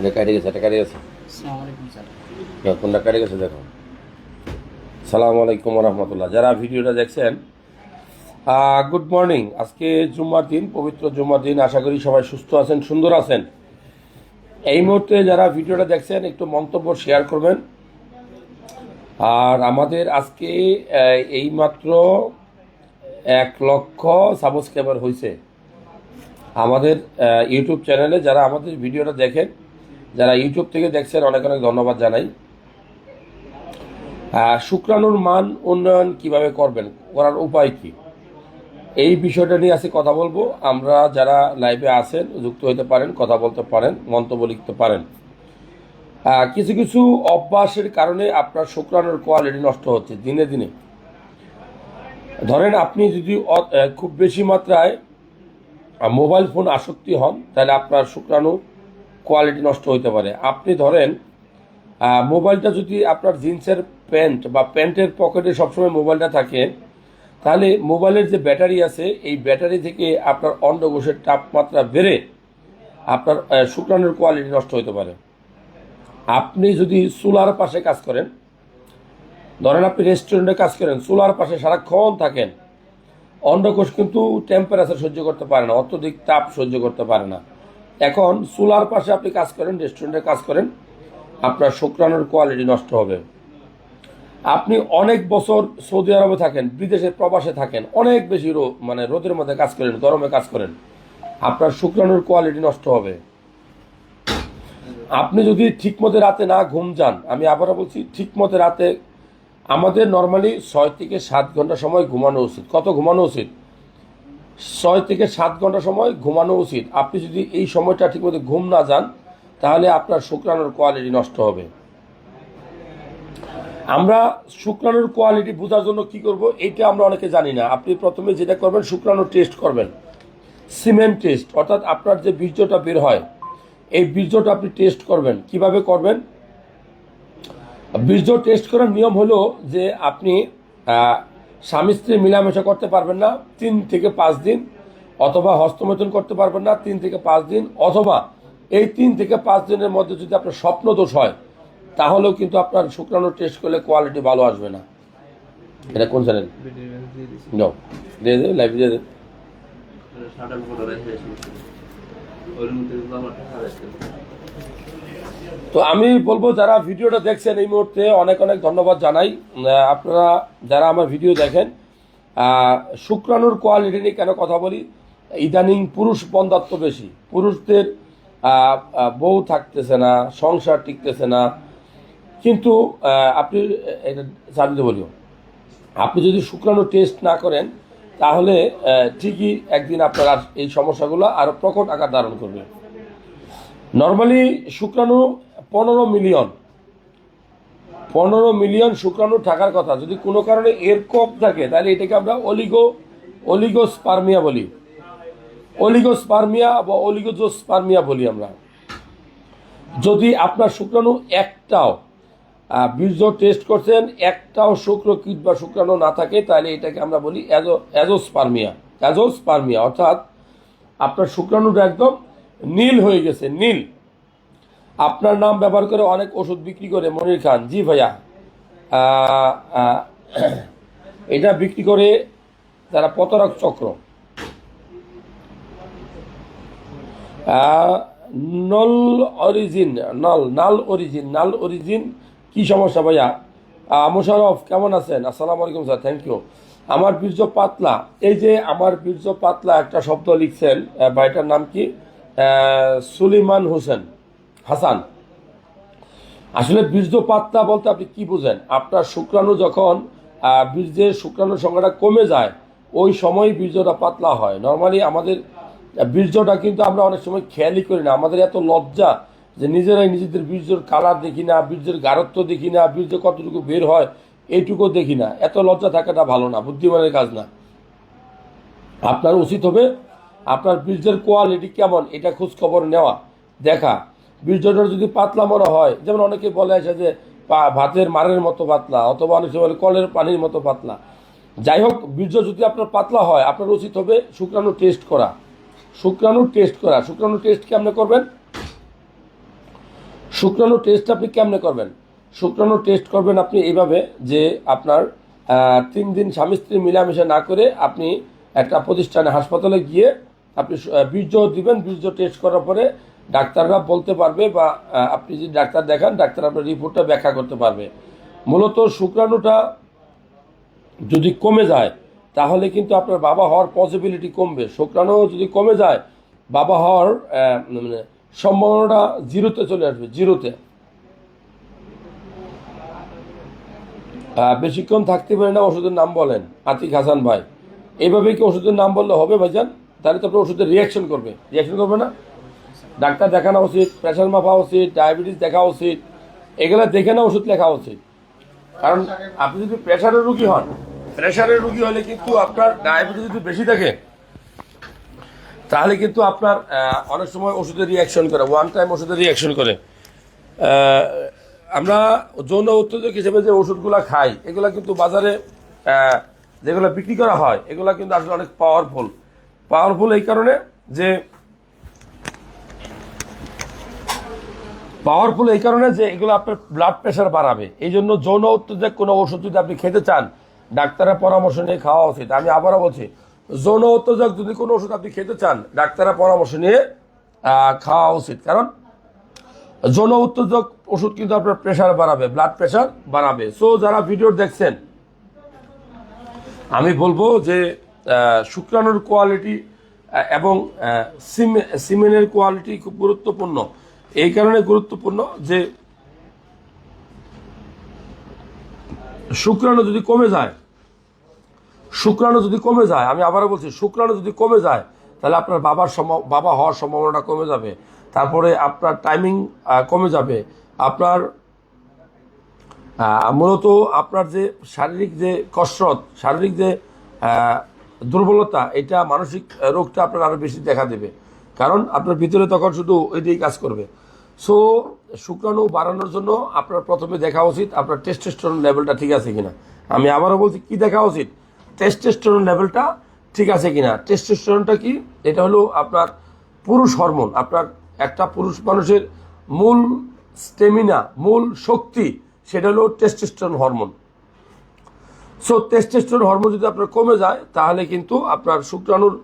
এটা কেটে গেছে এটা কেটে গেছে কোনটা কেটে গেছে দেখো। সালাম আলাইকুম রহমতুল্লাহ যারা ভিডিওটা দেখছেন গুড মর্নিং আজকে জুম্মার দিন পবিত্র জুম্মার দিন। আশা করি সবাই সুস্থ আছেন সুন্দর আছেন। এই মুহূর্তে যারা ভিডিওটা দেখছেন একটু মন্তব্য শেয়ার করবেন। আর আমাদের আজকে আহ, এইমাত্র এক লক্ষ সাবস্ক্রাইবার হয়েছে আমাদের ইউটিউব চ্যানেলে যারা আমাদের ভিডিওটা দেখেন যারা ইউটিউব থেকে দেখছেন, অনেক অনেক ধন্যবাদ জানাই। শুক্রাণুর মান উন্নয়ন কীভাবে করবেন, করার উপায় কি? এই বিষয়টা নিয়ে আজকে কথা বলব। আমরা যারা লাইভে আছেন, যুক্ত হতে পারেন, কথা বলতে পারেন, মন্তব্য লিখতে পারেন। কিছু কিছু অভ্যাসের কারণে আপনার শুক্রাণুর কোয়ালিটি নষ্ট হচ্ছে, দিনে দিনে। ধরেন আপনি যদি খুব বেশি মাত্রায় মোবাইল ফোন আসক্তি হন, তাহলে আপনার শুক্রাণু কোয়ালিটি নষ্ট হতে পারে। আপনি ধরেন মোবাইলটা যদি আপনার জিন্সের প্যান্ট বা প্যান্টের পকেটে সবসময় মোবাইলটা থাকে, তাহলে মোবাইলের যে ব্যাটারি আছে, এই ব্যাটারি থেকে আপনার অন্ডকোষের তাপমাত্রা বেড়ে আপনার শুক্রাণুর কোয়ালিটি নষ্ট হতে পারে। আপনি যদি চুলার পাশে কাজ করেন, ধরেন আপনি রেস্টুরেন্টে কাজ করেন, চুলার পাশে সারাক্ষণ থাকেন, অন্ডকোষ কিন্তু টেম্পারেচার সহ্য করতে পারে না, অত্যধিক তাপ সহ্য করতে পারে না। এখন চুলার পাশে আপনি কাজ করেন রেস্টুরেন্টে কাজ করেন, আপনার শুক্রাণুর কোয়ালিটি নষ্ট হবে। আপনি অনেক বছর সৌদি আরবে থাকেন, বিদেশে প্রবাসে থাকেন, অনেক বেশি মানে রোদের মধ্যে কাজ করেন, গরমে কাজ করেন, আপনার শুক্রাণুর কোয়ালিটি নষ্ট হবে। আপনি যদি ঠিকমতো রাতে না ঘুম যান, আমি আবারও বলছি, ঠিকমতো রাতে আমাদের নর্মালি ছয় থেকে সাত ঘণ্টা সময় ঘুমানো উচিত। কত ঘুমানো উচিত? ছয় থেকে সাত ঘণ্টা সময় ঘুমানো উচিত। আপনি যদি এই সময়টা ঠিকমতো ঘুম না যান, তাহলে আপনার শুক্রাণুর কোয়ালিটি নষ্ট হবে। আমরা শুক্রাণুর কোয়ালিটি বোঝার জন্য কি করব, এটা আমরা অনেকে জানি না। আপনি প্রথমে যেটা করবেন, শুক্রাণু টেস্ট করবেন। সিমেন্ট টেস্ট অর্থাৎ আপনার যে বীর্যটা বের হয়, এই বীর্যটা আপনি টেস্ট করবেন। কীভাবে করবেন? বীর্য টেস্ট করার নিয়ম হলো যে আপনি স্বামী স্ত্রী মিলামেশা করতে পারবেন না, তিন থেকে পাঁচ দিন, অথবা হস্তমৈথুন করতে পারবেন না, তিন থেকে পাঁচ দিন, অথবা এই তিন থেকে পাঁচ দিনের মধ্যে যদি আপনার স্বপ্ন দোষ হয়, তাহলেও কিন্তু আপনার শুক্রাণু টেস্ট করলে কোয়ালিটি ভালো আসবে না। এটা কোন চ্যানেল দিয়ে তো আমি বলব, যারা ভিডিওটা দেখছেন এই মুহূর্তে, অনেক অনেক ধন্যবাদ জানাই। আপনারা যারা আমার ভিডিও দেখেন শুক্রাণুর কোয়ালিটি নিয়ে কেন কথা বলি? ইদানিং পুরুষ বন্ধাত্ম বেশি। পুরুষদের বউ থাকতেছে না, সংসার টিকতেছে না। কিন্তু আপনি, এটা জানতে বলিও আপনি যদি শুক্রাণু টেস্ট না করেন, তাহলে ঠিকই একদিন আপনার এই সমস্যাগুলো আরও প্রকট আকার ধারণ করবে। নর্মালি শুক্রাণু পনেরো মিলিয়ন পনেরো মিলিয়ন শুক্রাণু থাকার কথা। যদি কোনো কারণে এর কপ থাকে, তাহলে এটাকে আমরা অলিগো অলিগোস্পার্মিয়া বলি। অলিগোস্পার্মিয়া বা অলিগোজোস্পার্মিয়া বলি আমরা। যদি আপনার শুক্রাণু একটাও বীর্য টেস্ট করছেন, একটাও শুক্রকীট বা শুক্রাণু না থাকে, তাহলে এটাকে আমরা বলি অ্যাজো অ্যাজোস্পার্মিয়া অ্যাজোস্পার্মিয়া অর্থাৎ আপনার শুক্রাণুটা একদম নীল হয়ে গেছে, নীল। আপনার নাম ব্যবহার করে অনেক ওষুধ বিক্রি করে, মনির খান। জি ভাইয়া। এটা বিক্রি করে তারা প্রতারক চক্র। নল অরিজিন, নল, নাল অরিজিন নাল অরিজিন, কি সমস্যা ভাইয়া? মোশারফ, কেমন আছেন? আসসালামু আলাইকুম স্যার থ্যাংক ইউ আমার বীর্য পাতলা। এই যে আমার বীর্য পাতলা একটা শব্দ লিখছেন ভাইটার নাম কি? সুলিমান হোসেন হাসান। আসলে বীর্য পাতলা বলতে আপনি কি বুঝেন? আপনার শুক্রাণু যখন বীর্যের শুক্রাণুর সংখ্যাটা কমে যায়, ওই সময় বীর্যটা পাতলা হয়। নর্মালি আমাদের বীর্যটা কিন্তু আমরা অনেক সময় খেয়ালই করি না। আমাদের এত লজ্জা যে নিজেরাই নিজেদের বীর্যর কালার দেখি না, বীর্যের গারত্ব দেখি না, বীর্য কতটুকু বের হয় এইটুকু দেখি না। এত লজ্জা থাকাটা ভালো না, বুদ্ধিমানের কাজ না। আপনার উচিত হবে আপনার বীর্যের কোয়ালিটি কেমন, এটা খোঁজ খবর নেওয়া। দেখা বীর্যটা যদি পাতলা মনে হয়, যেমন অনেকে বলে আছে যে ভাতের মারের মতো পাতলা, অথবা অনেক সময় কলের পানির মতো পাতলা। যাই হোক বীর্য যদি আপনার পাতলা হয়, আপনার উচিত হবে শুক্রাণু টেস্ট করা। শুক্রাণু টেস্ট করা। শুক্রাণু টেস্ট কেমনে করবেন? শুক্রাণু টেস্ট আপনি কেমনে করবেন? শুক্রাণু টেস্ট করবেন আপনি এইভাবে যে, আপনার তিন দিন স্বামী স্ত্রী মিলামিশা না করে আপনি একটা প্রতিষ্ঠানে হাসপাতালে গিয়ে আপনি বীর্য দিবেন, বীর্য টেস্ট করার পরে ডাক্তাররা বলতে পারবে বা আপনি যদি ডাক্তার দেখান, ডাক্তার আপনার রিপোর্টটা ব্যাখ্যা করতে পারবে। মূলত শুক্রাণুটা যদি কমে যায়, তাহলে কিন্তু আপনার বাবা হওয়ার পসিবিলিটি কমবে। শুক্রাণু যদি কমে যায়, বাবা হওয়ার মানে সম্ভাবনাটা জিরোতে চলে আসবে জিরোতে বেশিক্ষণ থাকতে পারে না, ওষুধের নাম বলেন, আতিক হাসান ভাই। এইভাবে কি ওষুধের নাম বললে হবে ভাইজান? তাহলে তো আপনার ওষুধের রিয়াকশন করবে। রিয়াকশন করবে না? ডাক্তার দেখানো উচিত প্রেশার মাপা উচিত ডায়াবেটিস দেখা উচিত, এগুলো দেখে না ওষুধ লেখা উচিত। কারণ আপনি যদি প্রেশারের রুগী হন প্রেশারের রুগী হলে কিন্তু আপনার ডায়াবেটিস যদি বেশি থাকে তাহলে কিন্তু আপনার অনেক সময় ওষুধের রিয়াকশন করে ওয়ান টাইম ওষুধের রিয়াকশন করে। আমরা যৌন উত্তেজক হিসেবে যে ওষুধগুলো খাই, এগুলো কিন্তু বাজারে যেগুলো বিক্রি করা হয়, এগুলো কিন্তু আসলে অনেক পাওয়ারফুল পাওয়ারফুল এই কারণে যে পাওয়ারফুল এই কারণে যে এগুলো আপনার ব্লাড প্রেশার বাড়াবে। এই জন্য যৌন উত্তেজক কোনো ওষুধ যদি আপনি খেতে চান, ডাক্তারের পরামর্শ নিয়ে খাওয়া উচিত। আমি আবারও বলছি, যৌন উত্তেজক যদি কোনো ওষুধ আপনি খেতে চান, ডাক্তারের পরামর্শ নিয়ে খাওয়া উচিত। কারণ যৌন উত্তেজক ওষুধ কিন্তু আপনার প্রেশার বাড়াবে ব্লাড প্রেশার বাড়াবে। সো যারা ভিডিও দেখছেন, আমি বলব যে শুক্রাণুর কোয়ালিটি এবং সিমেনের কোয়ালিটি খুব গুরুত্বপূর্ণ। এই কারণে গুরুত্বপূর্ণ যে শুক্রাণু যদি কমে যায়, শুক্রাণু যদি কমে যায়, আমি আবারও বলছি, শুক্রাণু যদি কমে যায়, তাহলে আপনার বাবার বাবা হওয়ার সম্ভাবনাটা কমে যাবে। তারপরে আপনার টাইমিং কমে যাবে। আপনার মূলত আপনার যে শারীরিক যে কসরত, শারীরিক যে দুর্বলতা, এটা মানসিক রোগটা আপনার আরও বেশি দেখা দেবে। কারণ আপনার ভিতরে তখন শুধু ওইটাই কাজ করবে। সো শুক্রাণু বাড়ানোর জন্য আপনার প্রথমে দেখা উচিত আপনার টেস্টোস্টেরন লেভেলটা ঠিক আছে কিনা। আমি আবারও বলছি, কি দেখা উচিত? টেস্টোস্টেরন লেভেলটা ঠিক আছে কিনা। টেস্টোস্টেরনটা কি? এটা হলো আপনার পুরুষ হরমোন আপনার একটা পুরুষ মানুষের মূল স্টেমিনা মূল শক্তি, সেটা হলো testosterone hormone so testosterone hormone যদি আপনার কমে যায়, তাহলে কিন্তু আপনার শুক্রাণুর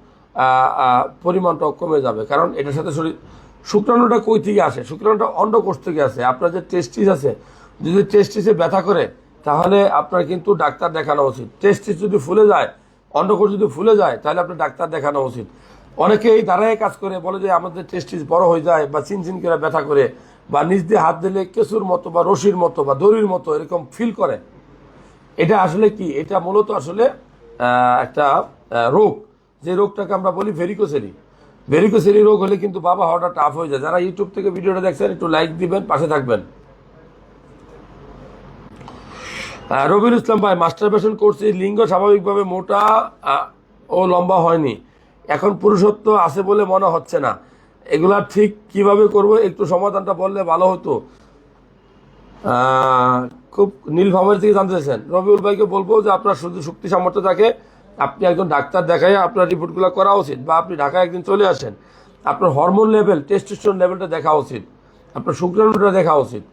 পরিমাণটাও কমে যাবে। কারণ এটার সাথে শরীর, শুক্রাণুটা কই থেকে আসে? শুক্রাণুটা অন্ডকোষ থেকে আসে। আপনার যে টেস্টিস আছে, যদি টেস্টিসে ব্যথা করে, তাহলে আপনার কিন্তু ডাক্তার দেখানো উচিত। টেস্টিস যদি ফুলে যায় অন্ডকোষ যদি ফুলে যায়, তাহলে আপনার ডাক্তার দেখানো উচিত। অনেকে এই দাঁড়ায় কাজ করে, বলে যে আমাদের টেস্টিস বড় হয়ে যায় বা চিনচিন করে ব্যথা করে, বা নিজ দিয়ে হাত দিলে কেঁচুর মতো বা রশির মতো বা দড়ির মতো এরকম ফিল করে। এটা আসলে কি? এটা মূলত আসলে একটা রোগ। যে রোগটাকে আমরা বলি ভেরিকোসেরি ভেরিকোসেরি রোগ হলে কিন্তু বাবা হওয়াটা টাফ হয়ে যায়। যারা ইউটিউব থেকে ভিডিওটা দেখছেন, একটু লাইক দিবেন, পাশে থাকবেন। রবিউল ইসলাম ভাই মাস্টার পেশন করছি, লিঙ্গ স্বাভাবিকভাবে মোটা ও লম্বা হয়নি। এখন পুরুষত্ব আছে বলে মনে হচ্ছে না। এগুলা ঠিক কীভাবে করব, একটু সমাধানটা বললে ভালো হতো। খুব নীলফামারী থেকে জানতে চাইছেন। রবিউল ভাইকে বলব যে আপনার শুধু শক্তি সামর্থ্য থাকে, আপনি একজন ডাক্তার দেখাই আপনার রিপোর্টগুলো করা উচিত বা আপনি ঢাকায় একদিন চলে আসেন, আপনার হরমোন লেভেল টেস্টোস্টেরন লেভেলটা দেখা উচিত, আপনার শুক্রাণুটা দেখা উচিত।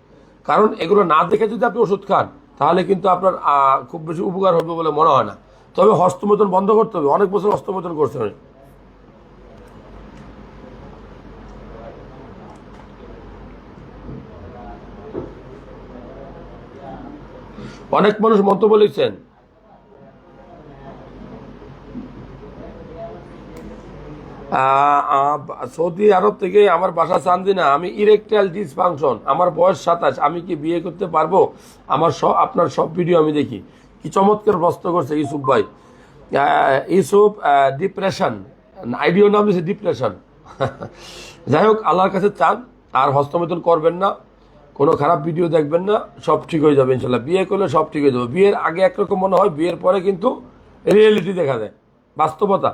কারণ এগুলো না দেখে যদি আপনি ওষুধ খান, তাহলে কিন্তু আপনার খুব বেশি উপকার হবে বলে মনে হয় না। তবে হস্তমোদন বন্ধ করতে হবে, অনেক বছর হস্তমোদন করতে হবে। অনেক মানুষ আহ, আহ, সৌদি আরব থেকে আমার বাসা চান্দিনা আমি ইরেকটাইল ডিসফাংশন আমার বয়স সাতাশ আমি কি বিয়ে করতে পারব? আমার সব আপনার সব ভিডিও আমি দেখি। কি চমৎকার প্রশ্ন করছে ইউসুফ ভাই। ইউসুফ ডিপ্রেশন আইডিও নাম দিয়েছে ডিপ্রেশন যাই হোক আল্লাহর কাছে চান আর হস্তমেতন করবেন না। কোনো খারাপ ভিডিও দেখবেন না, সব ঠিক হয়ে যাবে ইনশাল্লাহ। বিয়ে করলে সব ঠিক হয়ে যাবে। বিয়ের আগে একরকম মনে হয়, বিয়ের পরে কিন্তু রিয়েলিটি দেখা যায়, বাস্তবতা।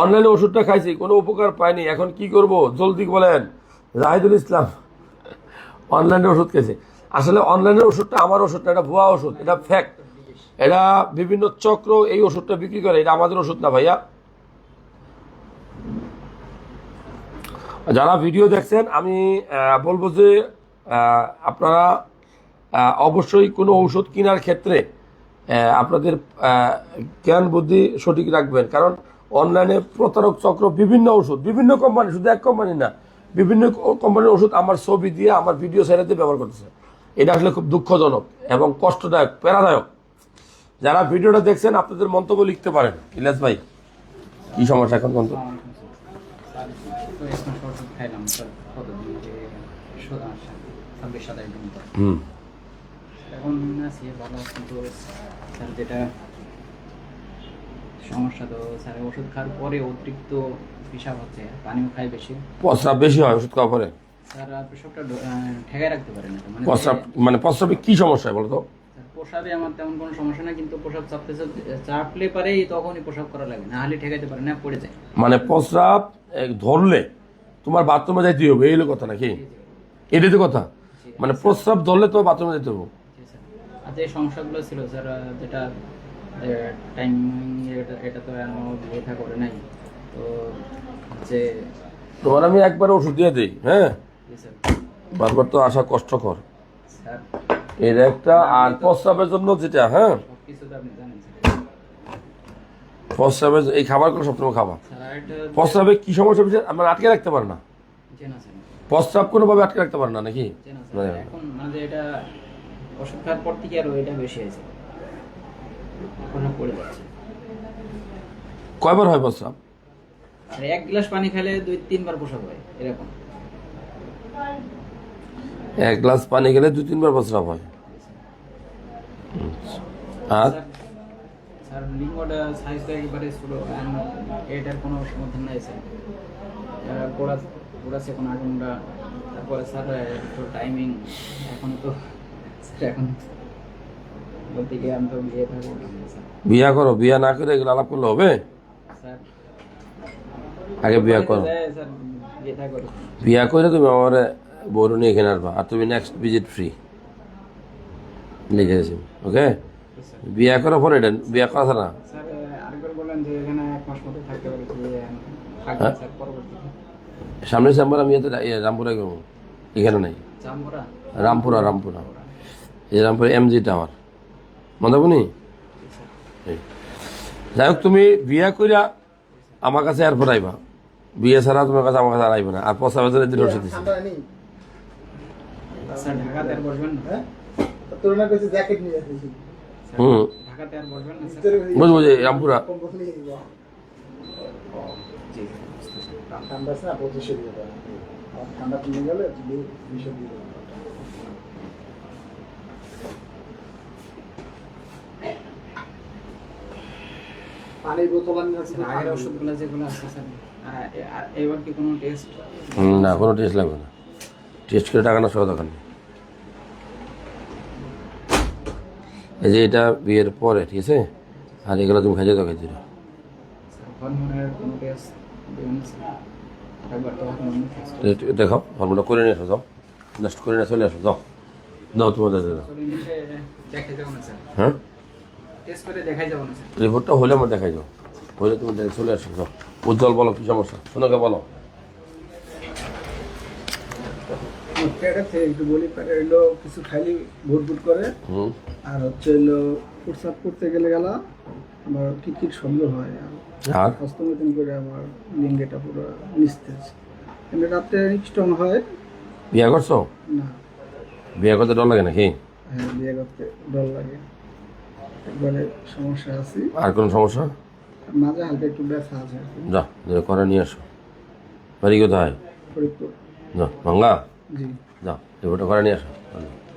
অনলাইনে ওষুধটা খাইছি, কোনো উপকার পাইনি, এখন কি করব? জলদি বলেন। জাহিদুল ইসলাম অনলাইনে ওষুধ খেয়েছে। আসলে অনলাইনের ওষুধটা আমার ওষুধটা, এটা ভুয়া ওষুধ, এটা ফ্যাক্ট এটা বিভিন্ন চক্র এই ওষুধটা বিক্রি করে, এটা আমাদের ওষুধ না ভাইয়া। যারা ভিডিও দেখছেন, আমি বলব যে আপনারা অবশ্যই কোনো ঔষধ কেনার ক্ষেত্রে আপনাদের জ্ঞান বুদ্ধি সঠিক রাখবেন। কারণ অনলাইনে প্রতারক চক্র বিভিন্ন ওষুধ বিভিন্ন কোম্পানি, শুধু এক কোম্পানি না, বিভিন্ন কোম্পানির ওষুধ আমার ছবি দিয়ে, আমার ভিডিও সাইডে ব্যবহার করতেছে। এটা আসলে খুব দুঃখজনক এবং কষ্টদায়ক, প্রেরণাদায়ক। যারা ভিডিওটা দেখছেন, আপনাদের মন্তব্য লিখতে পারেন। ইলিয়াস ভাই, কি সমস্যা এখন মন্তব্য খাইলাম স্যার কতদিন যে ছাব্বিশ সাতাশ দিন পর। হুম। এখন আছি ভালো কিন্তু স্যার যেটা সমস্যা তো স্যার ওষুধ খাওয়ার পরে অতিরিক্ত পেশাব হচ্ছে পানিও খাই বেশি। প্রস্রাব বেশি হয় ওষুধ খাওয়ার পরে? স্যার পেশাবটা ঠেকায় রাখতে পারে না মানে প্রস্রাব মানে প্রস্রাবে কি সমস্যা বলো তো আমার তেমন কোনো সমস্যা না কিন্তু প্রসাব চাপতে চাপলে পারেই তখনই প্রসাব করা লাগে না হলে ঠেকাইতে পারে না পড়ে যায়। মানে প্রস্রাব ধরলে তোমার বাথরুমে যাইতে হবে এই হলো কথা নাকি? এটাই তো কথা। মানে প্রস্রাব ধরলে তো বাথরুমে যেতে হবে। আর যে সমস্যাগুলো ছিল স্যার যেটা টাইমিং এটা তো এখনও করে নাই। তো হচ্ছে তোমার আমি একবার ওষুধ দিয়ে দিই হ্যাঁ? বারবার তো আসা কষ্টকর। স্যার এর একটা আর প্রস্রাবের জন্য যেটা হ্যাঁ? প্রস্রাবের এই খাবারগুলো সবসময় খাবা। স্যার আরেকটা প্রস্রাবে কি সমস্যা আমরা আটকে রাখতে পারে না। প্রস্রাব কোনোভাবে আটকে রাখতে পারে না নাকি? মানে এখন মানে এটা ওষুধ খাওয়ার পর থেকে আরও এটা বেশি হয়েছে। এখন আর পড়ে যাচ্ছে। কয়বার হয় প্রস্রাব? আর এক গ্লাস পানি খেলে দুই তিনবার প্রসাব হয় এরকম। এক গ্লাস পানি গেলে দু তিনবার প্রস্রাব হয়? আর? স্যার লিঙ্গটা সাইজটা একেবারে ছোট এটার কোনো সমাধান নাই স্যার। আহ, গোড়া গোড়াছে কোনো আগুনটা তারপরে স্যার একটু টাইমিং এখন তো স্যার এখন বলতে গিয়ে আমি তো বিয়ে থাকব বিয়া করো বিয়া না করে এগুলো আলাপ করলে হবে? স্যার আগে বিয়া করো। বিয়ে করে তুমি আমার বড় নিয়ে এখানে আসবা আর তুমি নেক্সট ভিজিট ফ্রি লিখে দিয়েছি ওকে বিয়া করো ফোন এটা বিয়া করা না। সামনে চেম্বার আমি এতে ইয়ে, রামপুরে করব এখানে নাই। রামপুরা রামপুরা। এই রামপুরা এমজি টাওয়ার মন্দাবনি যাই হোক তুমি বিয়া কইরা আমার কাছে এয়ারপোর্ট আইবা। বিয়ে ছাড়া তোমার কাছে আমার কাছে আর আইবা না। আর পয়সা বাজারে দিলে ওষুধ দিচ্ছি স্যার ঢাকাতে আর বসবেন না? তোর না কইছে জ্যাকেট নিয়ে আসিস। স্যার, হুম ঢাকাতে আর বসবেন না স্যার? ভিতরে ওই বুঝব যে রামপুরা। ঠান্ডা আছে না পঁচিশশো দিয়ে আর ঠান্ডা কমে গেলে দিয়ে দেবো পানির বোতল আনি আগের ওষুধগুলো যেগুলো আছে স্যার। আহ, এ- আর এবার কি কোনো টেস্ট না কোনো টেস্ট লাগবে না। টেস্ট করে টাকা এই যে এটা বিয়ের পরে ঠিক আছে? আর এগুলো তুমি একবার তো হরমোন দেখাও ফর্মুলা করে নিয়ে আসো যাও। জাস্ট করে নিয়ে চলে আসো যাও। দাও তোমাদের দাও হ্যাঁ? রিপোর্টটা হলে আমার দেখাই যাও। হলে তুমি চলে আসো যাও। উজ্জ্বল বলো কি সমস্যা? শোনোকে বলো। একটু বলি পেটে কিছু খাইলে ভুট ভুট করে। হুম। আর হচ্ছে প্রস্রাব করতে গেলে গেলা আমার কিটকিট শব্দ হয়? আর আর? হস্তমতন করে আমার লিঙ্গেটা পুরো নিস্তেজ। কিন্তু রাত্রে স্ট্রং হয়। বিয়ে করছ? না। বিয়ে করতে ডর লাগে নাকি? হ্যাঁ বিয়ে করতে ডর লাগে। একবারে সমস্যা আছে। আর কোনো সমস্যা? মাঝে হালকা একটু ব্যথা আছে যা যে করে নিয়ে আসো। বাড়ি কোথায়? ফরিদপুর। যাও ভাঙ্গা জি। যাও রিপোর্টটা করে নিয়ে আসো।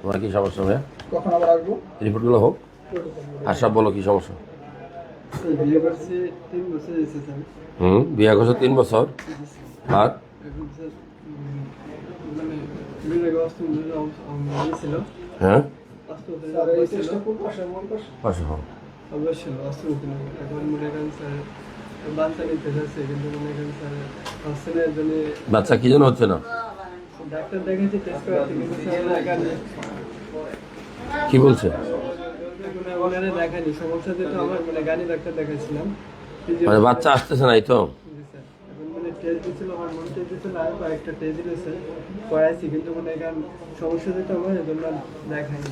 তোমার কি সমস্যা ভাইয়া? কখন আবার আসব? রিপোর্টগুলো হোক। আর সব বলো কি সমস্যা? হুম বিয়ে করছ তিন বছর? আর? মানে হ্যাঁ? মনে বাচ্চা মনে কি জন্য হচ্ছে না? ডাক্তার দেখেছি টেস্ট করাতে কিন্তু স্যার দেখানি কি বলছে? সমস্যা যেটা আমার মানে ডাক্তার দেখাইছিলাম। মানে বাচ্চা আসতেছে না এই তো এখন মানে টেস্ট দিয়েছিল হরমোন টেস্ট দিয়েছিল আর কয়েকটা টেস্ট দিয়েছে করাইছি কিন্তু মনে করেন সমস্যা যেটা হয় এজন্য আর দেখাইনি।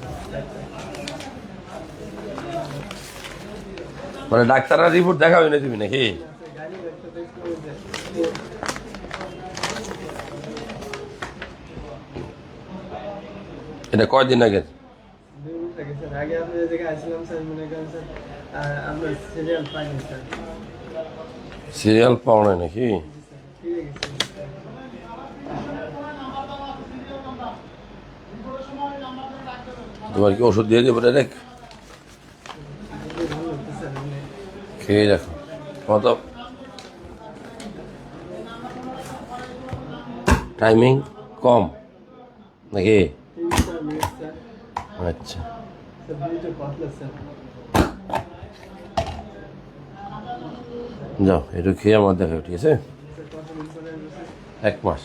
মানে ডাক্তারের রিপোর্ট দেখা হয় না তুমি নাকি? টেস্ট এটা কয়দিন আগে আগে আপনি আসছিলাম স্যার মনে করেন স্যার আপনার সিরিয়াল পাইনি স্যার। সিরিয়াল পাও নাই নাকি? তোমার কি ওষুধ দিয়ে দেবো ডাইরেক্ট খেয়ে দেখো। তোমার তো টাইমিং কম নাকি? আচ্ছা। যাও একটু খেয়ে আমার দেখো ঠিক আছে? এক মাস।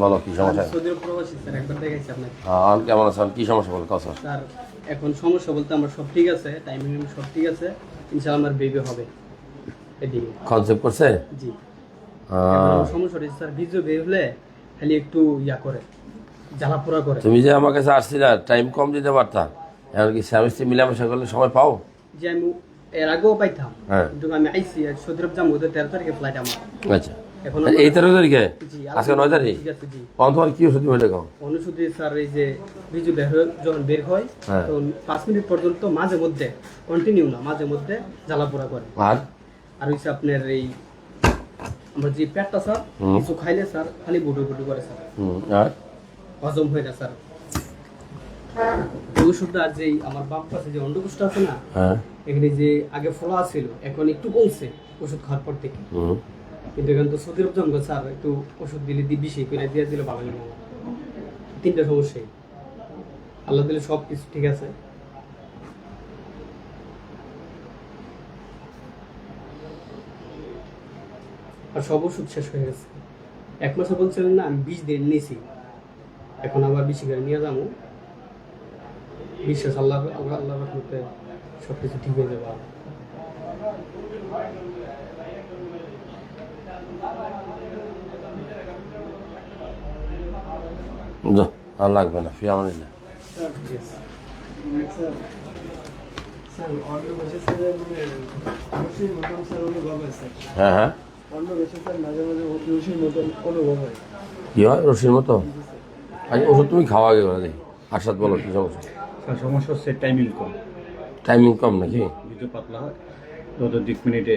বলো কি সমস্যা? কেমন আছেন কি সমস্যা বলো কথা স্যার। এখন সমস্যা বলতে আমরা সব ঠিক আছে টাইমিং সব ঠিক আছে ইনশাআল্লাহ আমার বেবি হবে। এদিকে। কনসেপ্ট করছে? জি। সমস্যা হচ্ছে স্যার বের হলে খালি একটু ইয়া করে জ্বালা পোড়া করে। তুমি যে আমার কাছে আসছিলা টাইম কম দিতে পারতা। এখন কি স্বামী স্ত্রী মিলামেশা করলে সময় পাও? যে আমি এর আগেও পাইতাম। হ্যাঁ। কিন্তু আমি আইসি সৌদি আরব যাব তেরো তারিখে ফ্লাইট আমার। আচ্ছা। এখন এই তেরো তারিখে? আজকে নয় তারিখ? তোমার কি ওষুধ হয়ে দেখো অনুষুধি স্যার এই যে ভিডিও বের যখন বের হয় হ্যাঁ। তখন পাঁচ মিনিট পর্যন্ত মাঝে মধ্যে কন্টিনিউ না মাঝে মধ্যে জ্বালা পোড়া করে। আর? আর হচ্ছে আপনার এই আমার যে পেটটা স্যার কিছু খাইলে স্যার খালি বুডু বুডু করে স্যার। আর? হজম হয় না স্যার। ওষুধটা আর আমার বাপ কাছে যে অন্ডকোষটা আছে না হ্যাঁ। এখানে যে আগে ফোলা ছিল এখন একটু কমছে ওষুধ খাওয়ার পর থেকে। কিন্তু এখন তো সৌদি আরব জঙ্গল স্যার একটু ওষুধ দিলে দি বেশি করে দিয়ে দিলে ভালো লাগে তিনটা সমস্যাই। আল্লাহ দিলে সব কিছু ঠিক আছে। আর সব ওষুধ শেষ হয়ে গেছে। এক মাসে বলছিলেন না আমি বিশ দিন নিয়েছি। এখন আবার বেশি করে নিয়ে যাব। বিশ্বাস আল্লাহ আল্লাহ আল্লাহ রহমতে সব কিছু ঠিক হয়ে যাবে। আর লাগবে না আমার মানে অনুভব হয় হ্যাঁ। কি হয় রশির মতো? আচ্ছা ওষুধ তুমি খাওয়া করে দেখি আসাদ বলো কি সমস্যা? সমস্যা হচ্ছে টাইমিং কম। টাইমিং কম নাকি? ভিডিও পাতলা হয় যত দিক মিনিটে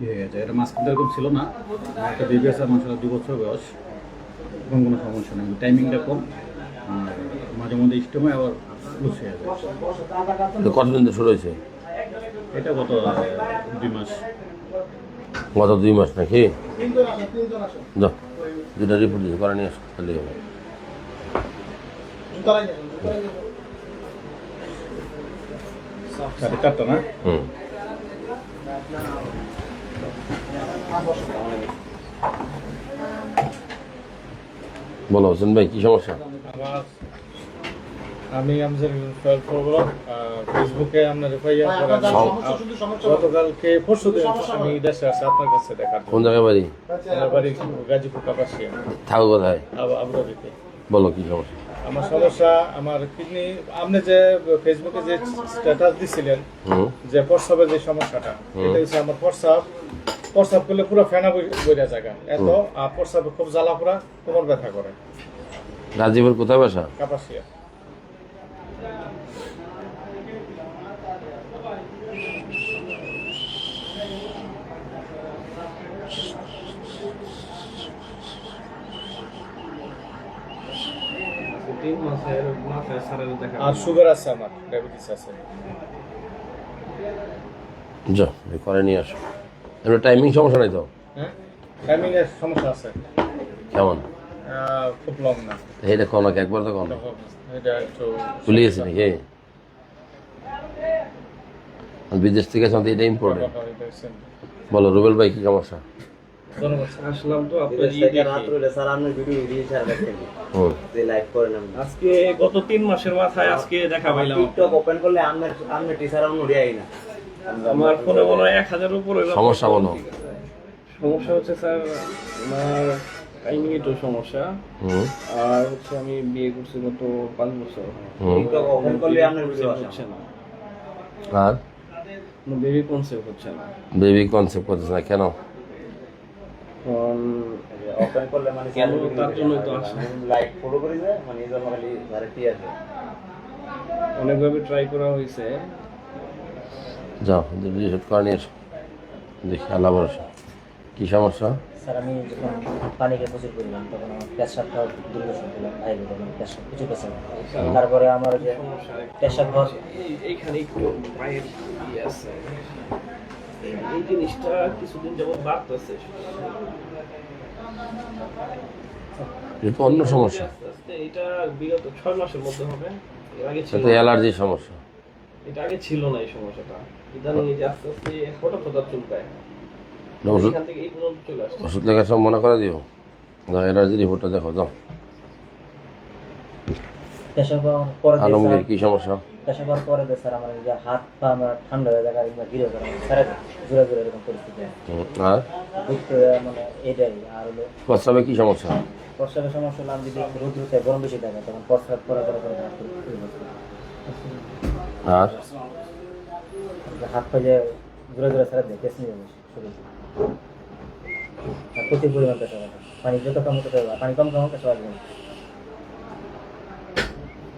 ইয়ে হয়ে যায়। এটা মাঝখান এরকম ছিল না। একটা বেবি আছে মানুষের দু বছর বয়স। কোনো কোনো সমস্যা নেই। টাইমিংটা কম। আর মাঝে মধ্যে ইস্টমে আবার লুজ হয়ে যায়। তো কতদিন ধরে শুরু হয়েছে? এটা গত দুই মাস। গত দুই মাস নাকি? দুটা রিপোর্ট করে নিয়ে আসো তাহলেই হবে। সাড়ে চারটা না হুম বলো হোসেন ভাই কি সমস্যা আমি আমাদের প্রোগ্রাম ফেসবুকে আপনার এফআইআর করা গতকালকে পরশু দিন আমি দেশে আসছি আপনার কাছে দেখার কোন জন্য জায়গায় বাড়ি আমার বাড়ি গাজীপুর কাপাসিয়া থাকো কোথায় বলো কি সমস্যা আমার সমস্যা আমার কিডনি আপনি যে ফেসবুকে যে স্ট্যাটাস দিছিলেন যে প্রস্রাবের যে সমস্যাটা এটা হচ্ছে আমার প্রস্রাব প্রস্রাব করলে পুরো ফেনা বইরা জায়গা এত আর প্রস্রাবে খুব জ্বালা পোড়া কোমর ব্যথা করে। রাজীবের কোথায় বাসা? কাপাসিয়া তিন মাসের মাসে স্যারের দেখা আর সুগার আছে আমার ডায়াবেটিস আছে। এই করে নিয়ে আসো। এমনি টাইমিং সমস্যা নাই তো? হ্যাঁ? টাইমিং এর সমস্যা আছে। কেমন? খুব লং না। এইটা কোন একবার তো কোন এটা একটু গেছি নাকি? বিদেশ থেকে আসলে এটা ইম্পর্টেন্ট বলো রুবেল ভাই কি সমস্যা? আসলাম তো আপনার বিদেশ থেকে রাত হলে স্যার আপনার ভিডিও দিয়ে সারা দেখেন হুম যে লাইভ করেন আজকে গত তিন মাসের মাথায় আজকে দেখা পাইলাম। টিকটক ওপেন করলে আপনার আপনার টিচার আমি উড়ে না। আমার ফোনে মনে হয় এক হাজার উপরে সমস্যা বলো সমস্যা হচ্ছে স্যার আমার টাইমিং একটু সমস্যা। আর হচ্ছে আমি বিয়ে করছি গত পাঁচ বছর। ওপেন করলে আপনার ভিডিও না। আর? বেবি কনসেপ্ট হচ্ছে না। বেবি কনসেপ্ট করতেছে না কেন? করলে মানে তার জন্যই তো আসে। লাইক ফলো করে যায় মানে এই জন্য খালি ডাইরেক্ট আসে অনেকভাবে ট্রাই করা হয়েছে। যাও রিসেট করে দেখি আল্লাহ ভরসা। কী সমস্যা? স্যার আমি যখন পানিকে প্রচুর করলাম তখন আমার পেশাবটা দুর্দশা দিলাম আইবে তখন পেশাব প্রচুর পেশাব তারপরে আমার যে পেশাব ঘর এইখানে একটু পায়ের আছে। এই জিনিসটা কিছুদিন যাবত বাড়তেছে অন্য সমস্যা। এটা বিগত ছয় মাসের মধ্যে হবে। আগে ছিল অ্যালার্জির সমস্যা। এটা আগে ছিল না এই সমস্যাটা। ইদানিং এই যে আস্তে আস্তে হঠাৎ হঠাৎ চুলকায়। ওষুধ আসছে। সব মনে করে দিও। অ্যালার্জি রিপোর্টটা দেখো যাও। পরে আলমগীর স্যার- সমস্যা? পরে আমার যে হাত পা আমার ঠান্ডা হয়ে যায় কিংবা গিরে স্যার জোরে জোরে এরকম পরিস্থিতি। আর? বুঝতে মানে এটাই আর হলো প্রস্রাবে কী সমস্যা? প্রস্রাবের সমস্যা হলো আমি যদি রোদ্রুতে গরম বেশি থাকে তখন প্রস্রাব করে করে করে। আর? হাত পা যে জোরে জোরে স্যার কেস নিয়ে শরীর প্রচুর পরিমাণ আছে। পানি যত কম পারবে পানি কম কম না যাও স্যার আমার বাইরে আমি ডাক্তার দেখাচ্ছি আমি রিপোর্ট দিয়েছি আমার সমস্যাতে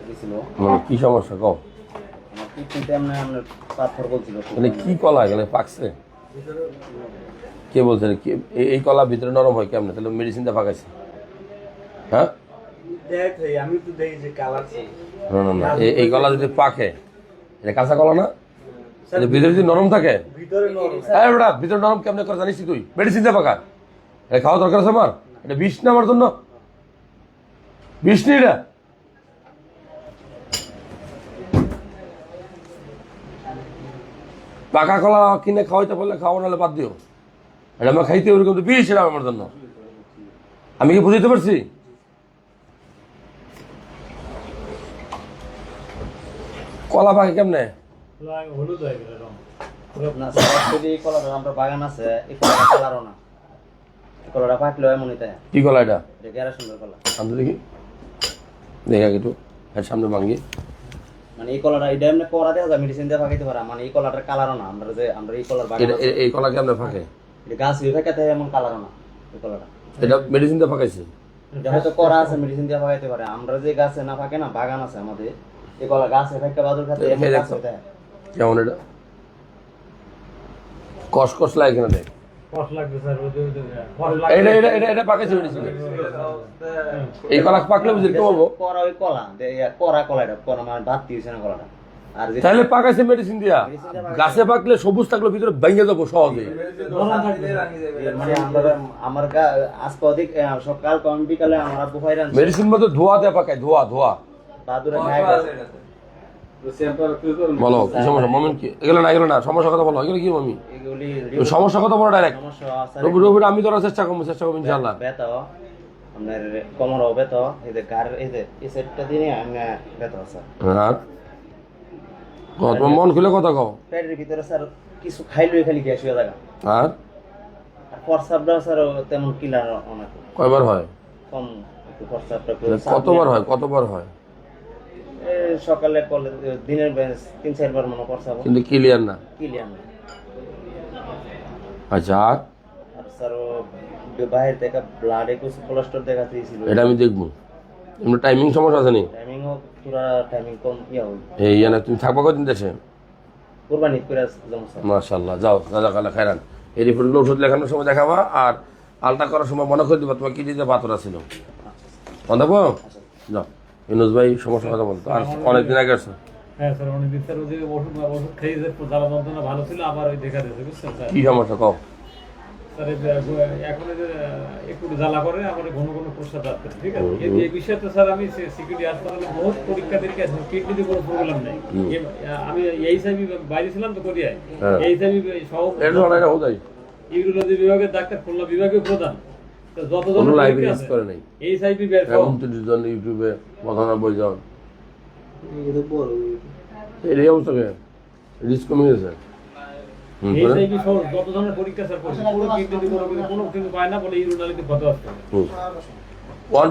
কি ছিল? মানে কী সমস্যা বলছিল মানে কি কলা এখানে পাকছে? কে বলছে রে? এই- এই কলা ভিতরে নরম হয় কেমনে? তাহলে মেডিসিনটা পাকাইছে হ্যাঁ? না এই- কলা যদি পাকে এটা কাঁচা কলা না? ভিতরে যদি নরম থাকে? ভিতরে নরম। হ্যাঁ বেটা ভিতরে নরম কেমনে করে জানিস তুই? মেডিসিন পাকা। এটা খাওয়া দরকার আছে আমার? এটা বিষ না আমার জন্য। বিষ নেই এটা। পাকা কলা কিনে খাওয়াইতে পারলে খাওয়া নাহলে বাদ দিও। এটা আমার খাইতে ওরকম তো বিষ এটা আমার জন্য। আমি কি বুঝতে পারছি? কলা পাকে কেমনে? হলুদ হয়ে গেল রং। না যদি এই কলাটা আমরা বাগান আছে এই কলাটা কালারও না। কলাটা পাকলে এমনই তাই। কি কলা এটা? এটা সুন্দর কলা সামনে দেখি। দেখা একটু হ্যাঁ সামনে ভাঙ্গি। মানে এই কলাটা এটা এমনি করা দেখা যায় মেডিসিন দিয়ে ফাঁকাইতে পারে। মানে এই কলাটার কালারও না আমরা যে আমরা এই কলার বাগান এটা আছে, এ- এই কলা কেমনে ফাঁকে? এটা গাছ হয়ে ফাঁকাতে এমন কালারও না এই কলাটা এটা মেডিসিন দিয়ে ফাঁকাইছে এটা হয়তো করা আছে মেডিসিন দিয়ে ফাঁকাইতে পারে। আমরা যে গাছে না ফাঁকে না বাগান আছে আমাদের। এই কলা গাছে ফাঁকা বাদুর খাতে এমন গাছ। হয়ে। কেমন এটা লাগে কিনা দেখ কষ লাগবে স্যার ওদের ওদের কষ এটা এটা এটা এটা পাকাইছে মেডিসিন এই কলা পাকলে বুঝলি কি বলব করা ওই কলা করা কলা এটা করা মানে ভাত দিয়েছে না কলাটা তাহলে পাকাইছে মেডিসিন দিয়া গাছে পাকলে সবুজ থাকলে ভিতরে ভেঙে যাব সহজে মানে আমরা আজকে অধিক সকাল কম বিকালে আমার মেডিসিন ধোয়া দেয়া পাকায় ধোয়া ধোয়া। বলো কি সমস্যা? মমিন কি? এগুলো না এগুলো না সমস্যা কথা বলো এগুলো কি মমি কথা বলো ডাইরেক্ট আমি ধরার চেষ্টা করব চেষ্টা করব ইনশাল্লাহ আপনার কোমর বেত এই যে গার এই যে এই সেটটা দিয়ে আমি বেত আছে। আর কও, মন খুলে কথা কও। পেটের ভিতরে স্যার কিছু খাইলেই খালি গ্যাস হয়ে যায় আর? প্রস্রাবটা স্যার তেমন কিলার অনেক কয়বার হয়? কম প্রস্রাবটা কতবার হয় কতবার হয়? সকালে কলে দিনের বেশ তিন চারবার মনে প্রস্রাব কিন্তু ক্লিয়ার না। ক্লিয়ার না। আচ্ছা আর? স্যার বাইরে থেকে ব্লাডে কিছু কোলেস্ট্রল দেখা দিয়েছিল। এটা আমি দেখব। এমনি টাইমিং সমস্যা আছে নি? টাইমিংও পুরা টাইমিং কম ইয়া হই এই ইয়ানে তুমি থাকবা কদিন দেশে? কোরবানি করে যেমন স্যার। মাশাল্লাহ যাও কালা খাইরান এই রিপোর্টগুলো ওষুধ লেখানোর সময় দেখাবা আর আলটা করার সময় মনে করে দিবা তোমার কিডনিতে পাথর ছিল বন্ধ যাও। ইনুজ ভাই সমস্যা কথা বলতো। আর অনেকদিন আগে আসছো হ্যাঁ স্যার অনেকদিন স্যার ওই যে ওষুধ ওষুধ খেয়ে যে জ্বালা যন্ত্রণা ভালো ছিল আবার ওই দেখা দিয়েছে বুঝছেন স্যার? কি সমস্যা কও? স্যার এখন যে একটু জ্বালা করে আমার ঘন ঘন প্রস্তাব যাচ্ছে ঠিক আছে? এই- এই বিষয়ে তো স্যার আমি সিকিউরিটি হাসপাতালে বহুত পরীক্ষা নিরীক্ষা কিডনিতে কোনো প্রবলেম নেই। আমি বাইরে ছিলাম তো কোরিয়ায়। হ্যাঁ। সহ ইউরোলজি বিভাগের ডাক্তার খুলনা বিভাগীয় প্রধান। কোনো লাইভে ইউজ করে নাই। জন ইউটিউবে পঁচানব্বই জন এই অবস্থা কেন রিস্ক কমে গেছে।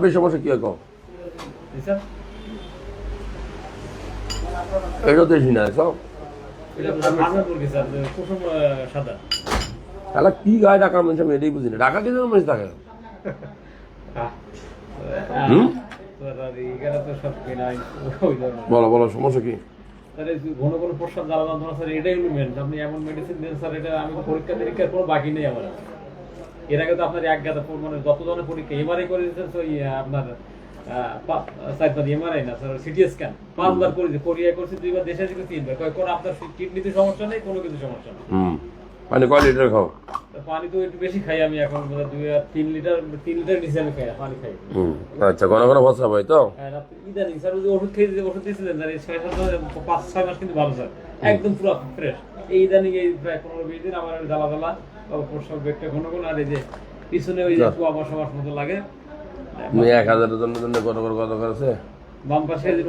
পে সমস্যা কি কম এটা না সব। সাদা। তাহলে কি গায়ে ডাকার মানুষ আমি এটাই বুঝি না। ডাকা কি জন্য মানুষ থাকে? হুম? স্যার বলো বলো সমস্যা কি? ঘন ঘন প্রস্রাব জ্বালা যন্ত্রণা স্যার এটাই হলো মেন আপনি এমন মেডিসিন দেন স্যার এটা আমি পরীক্ষা নিরীক্ষার কোনো বাকি নেই আমার। এর আগে তো আপনার এক গাদা মানে যত ধরনের পরীক্ষা এমআরআই করে দিয়েছেন ওই আপনার সাইড এমআরআই না স্যার সিটি স্ক্যান পাঁচবার করেছি কোরিয়া করছি দুইবার দেশে এসে তিনবার। কোন আপনার কিডনিতে সমস্যা নেই কোনো কিছু সমস্যা নেই। হুম মানে কয় লিটার খাও? পানি তো একটু বেশি খাই আমি এখন দুই আর তিন লিটার তিন লিটার নিচে আমি খাই পানি খাই। হুম আচ্ছা ঘন ঘন বসা ভাই তো? হ্যাঁ, ইদানিং স্যার ওই ওষুধ খেয়ে যে ওষুধ দিয়েছিলেন স্যার এই ছয় সাত পাঁচ ছয় মাস কিন্তু ভালো স্যার একদম পুরো ফ্রেশ এই ইদানিং এই প্রায় পনেরো বিশ দিন আমার জ্বালা জ্বালা প্রসব বেগটা ঘন ঘন আর এই যে পিছনে ওই যে মতো লাগে। এক হাজারের জন্য জন্য কত করে কত করেছে? বাম পাশে যে